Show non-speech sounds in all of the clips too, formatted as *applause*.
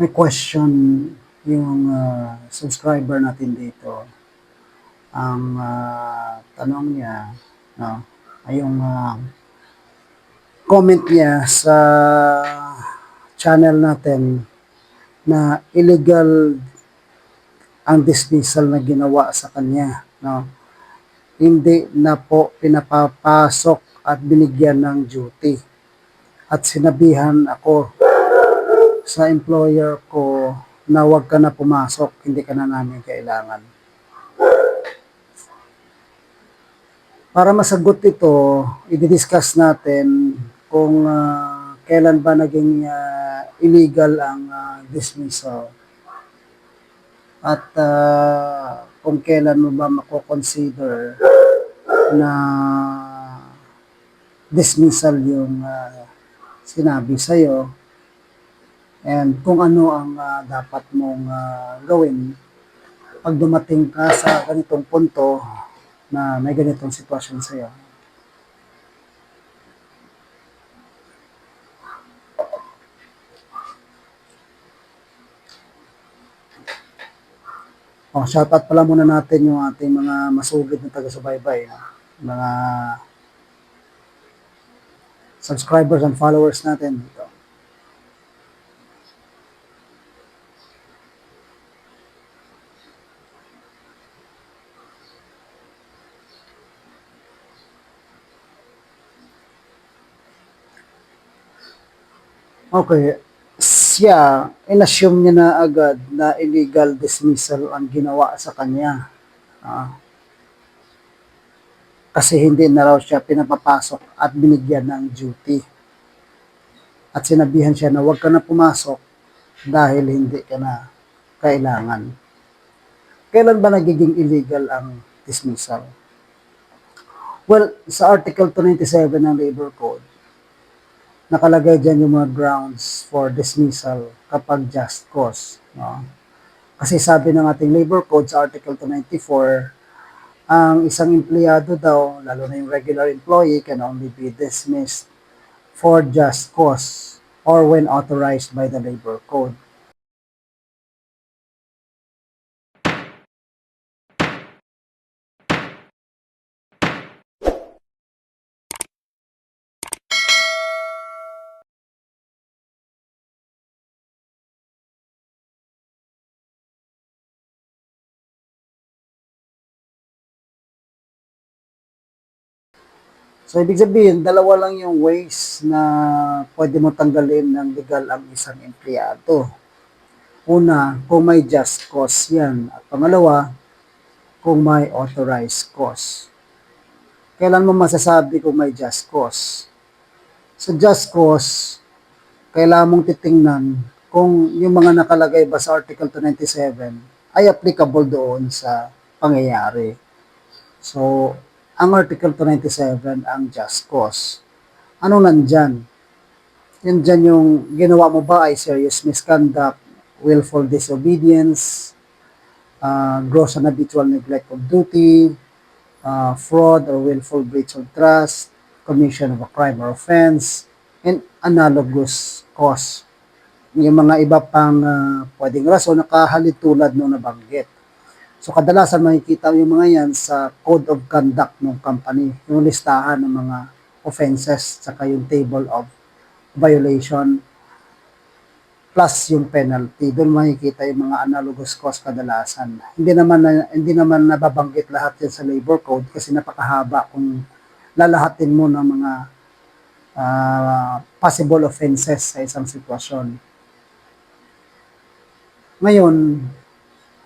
may question yung ah, subscriber natin dito. Ang ah, tanong niya, no, ay yung ah, comment niya sa channel natin na illegal ang dismissal na ginawa sa kanya, no. Hindi na po pinapapasok at binigyan ng duty. At sinabihan ako sa employer ko na huwag ka na pumasok, hindi ka na namin kailangan. Para masagot ito, i-discuss natin kung ah, kailan ba naging ah, illegal ang ah, dismissal. At ah, kung kailan mo ba mako-consider na dismissal yung ah, sinabi sa'yo and kung ano ang ah, dapat mong ah, gawin pag dumating ka sa ganitong punto na may ganitong sitwasyon sa'yo. Oh, shoutout pala muna natin yung ating mga masugid na taga-subaybay. no? Mga subscribers and followers natin. Okay. Siya, inassume niya na agad na illegal dismissal ang ginawa sa kanya. Ah. kasi hindi na raw siya pinapapasok at binigyan ng duty. At sinabihan siya na huwag ka na pumasok dahil hindi ka na kailangan. Kailan ba nagiging illegal ang dismissal? Well, sa Article 297 ng Labor Code, nakalagay dyan yung mga grounds for dismissal kapag just cause. No? Kasi sabi ng ating labor code sa Article 294, ang isang empleyado daw, lalo na yung regular employee, can only be dismissed for just cause or when authorized by the labor code. So, ibig sabihin, dalawa lang yung ways na pwede mo tanggalin ng legal ang isang empleyado. Una, kung may just cause yan. At pangalawa, kung may authorized cause. Kailan mo masasabi kung may just cause? Sa just cause, kailangan mong titingnan kung yung mga nakalagay ba sa Article 297 ay applicable doon sa pangyayari. So, ang Article 297 ang just cause. Ano nandyan? Yan yung ginawa mo ba ay serious misconduct, willful disobedience, uh, gross and habitual neglect of duty, uh, fraud or willful breach of trust, commission of a crime or offense, and analogous cause. Yung mga iba pang uh, pwedeng rason na kahalid tulad nung nabanggit. So kadalasan makikita yung mga yan sa code of conduct ng company, yung listahan ng mga offenses, saka yung table of violation, plus yung penalty. Doon makikita yung mga analogous cause kadalasan. Hindi naman na, hindi naman nababanggit lahat yan sa labor code kasi napakahaba kung lalahatin mo ng mga uh, possible offenses sa isang sitwasyon. Ngayon,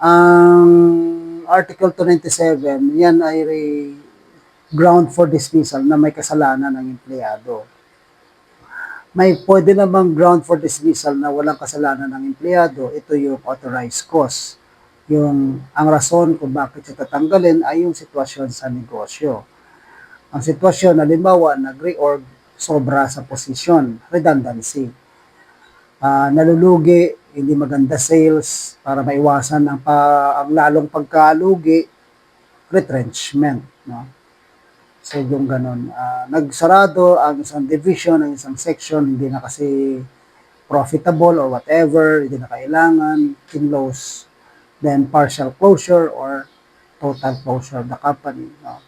ang Article 297, yan ay ground for dismissal na may kasalanan ng empleyado. May pwede namang ground for dismissal na walang kasalanan ng empleyado, ito yung authorized cause. Yung ang rason kung bakit siya tatanggalin ay yung sitwasyon sa negosyo. Ang sitwasyon, halimbawa, nag-reorg, sobra sa posisyon, redundancy. Ah, nalulugi, hindi maganda sales para maiwasan ang, pa, ang lalong pagkalugi, retrenchment. No? So yung ganun. Ah, nagsarado ang isang division, ang isang section, hindi na kasi profitable or whatever, hindi na kailangan, close, then partial closure or total closure of the company. No?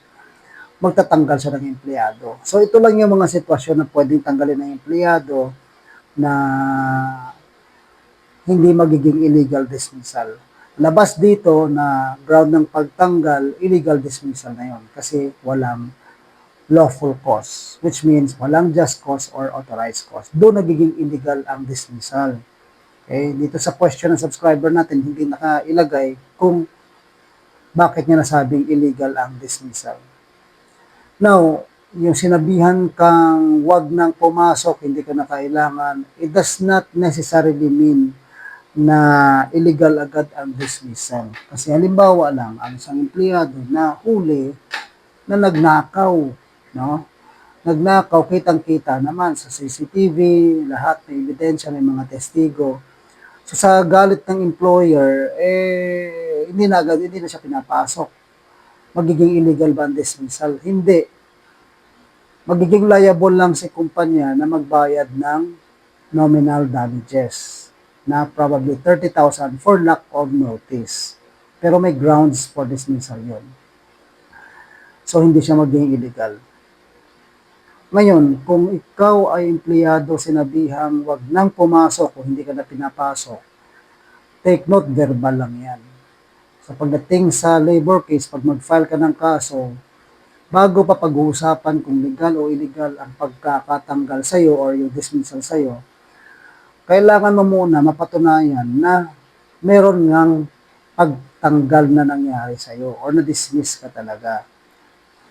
Magtatanggal siya ng empleyado. So ito lang yung mga sitwasyon na pwedeng tanggalin ng empleyado na hindi magiging illegal dismissal. Labas dito na ground ng pagtanggal, illegal dismissal na yon kasi walang lawful cause, which means walang just cause or authorized cause. Doon nagiging illegal ang dismissal. Okay, dito sa question ng subscriber natin, hindi nakailagay kung bakit niya nasabing illegal ang dismissal. Now, yung sinabihan kang wag nang pumasok, hindi ka na kailangan, it does not necessarily mean na illegal agad ang dismissal. Kasi halimbawa lang, ang isang empleyado na huli na nagnakaw, no? Nagnakaw, kitang-kita naman sa CCTV, lahat may ebidensya, may mga testigo. So sa galit ng employer, eh, hindi na agad, hindi na siya pinapasok. Magiging illegal ba ang dismissal? Hindi. Magiging liable lang si kumpanya na magbayad ng nominal damages na probably 30,000 for lack of notice. Pero may grounds for dismissal yon. So, hindi siya magiging illegal. Ngayon, kung ikaw ay empleyado, sinabihang wag nang pumasok o hindi ka na pinapasok, take note, verbal lang yan. So, pagdating sa labor case, pag mag-file ka ng kaso, bago pa pag-uusapan kung legal o illegal ang pagkakatanggal sa'yo or yung dismissal sa'yo, kailangan mo muna mapatunayan na meron ngang pagtanggal na nangyari sa'yo or na-dismiss ka talaga.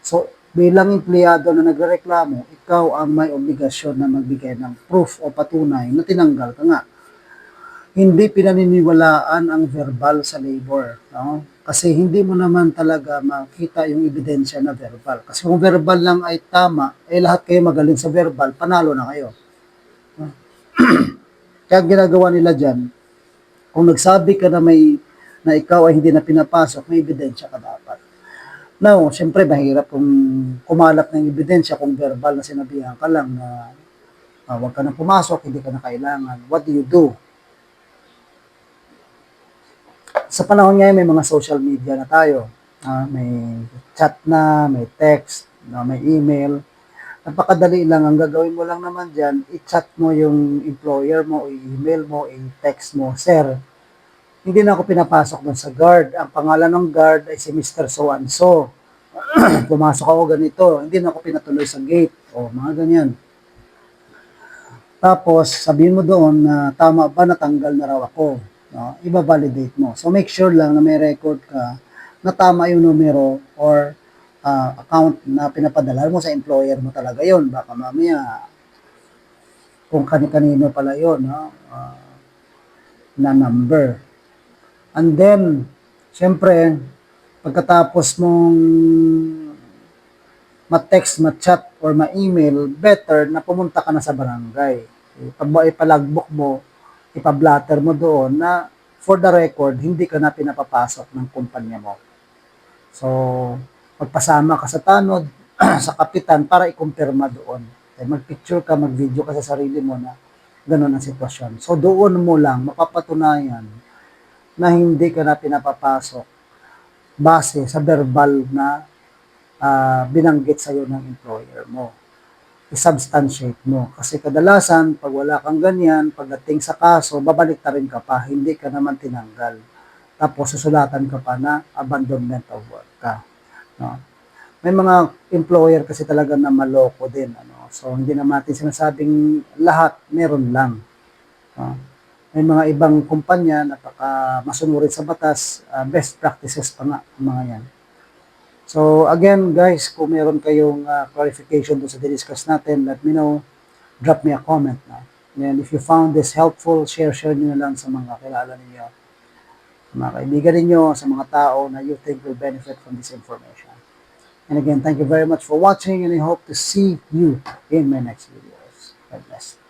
So, bilang empleyado na nagrereklamo, ikaw ang may obligasyon na magbigay ng proof o patunay na tinanggal ka nga. Hindi pinaniniwalaan ang verbal sa labor. No? Kasi hindi mo naman talaga makita yung ebidensya na verbal. Kasi kung verbal lang ay tama, eh lahat kayo magaling sa verbal, panalo na kayo. No? *clears throat* Kaya ginagawa nila dyan, kung nagsabi ka na may na ikaw ay hindi na pinapasok, may ebidensya ka dapat. Now, siyempre, mahirap kung kumalap ng ebidensya kung verbal na sinabihan ka lang na uh, huwag ka na pumasok, hindi ka na kailangan. What do you do? Sa panahon ngayon, may mga social media na tayo. Uh, may chat na, may text, no, may email. Napakadali lang. Ang gagawin mo lang naman dyan, i-chat mo yung employer mo, i-email mo, i-text mo, Sir, hindi na ako pinapasok doon sa guard. Ang pangalan ng guard ay si Mr. So-and-so. *clears throat* Pumasok ako ganito. Hindi na ako pinatuloy sa gate. O, mga ganyan. Tapos, sabihin mo doon na tama ba natanggal na raw ako. No? Iba-validate mo. So, make sure lang na may record ka na tama yung numero or uh, account na pinapadala mo sa employer mo talaga yon Baka mamaya, kung kani-kanino pala yon no? Uh, na number. And then, syempre, pagkatapos mong ma-text, ma-chat, or ma-email, better na pumunta ka na sa barangay. Ipalagbok mo, ipablatter mo doon na for the record, hindi ka na pinapapasok ng kumpanya mo. So, magpasama ka sa tanod, *clears throat* sa kapitan, para ikumpirma doon. Eh, mag-picture ka, mag-video ka sa sarili mo na ganun ang sitwasyon. So, doon mo lang mapapatunayan na hindi ka na pinapapasok base sa verbal na uh, binanggit sa'yo ng employer mo. I-substantiate mo. Kasi kadalasan, pag wala kang ganyan, pagdating sa kaso, babalik ta rin ka pa, hindi ka naman tinanggal. Tapos susulatan ka pa na abandonment of work ka. No? May mga employer kasi talaga na maloko din. Ano? So, hindi naman natin sinasabing lahat, meron lang. No? may mga ibang kumpanya na paka masunurin sa batas, uh, best practices pa nga mga yan. So again guys, kung meron kayong uh, clarification doon sa discuss natin, let me know, drop me a comment. No? And if you found this helpful, share, share nyo na lang sa mga kilala ninyo, mga kaibigan ninyo, sa mga tao na you think will benefit from this information. And again, thank you very much for watching and I hope to see you in my next videos. God bless.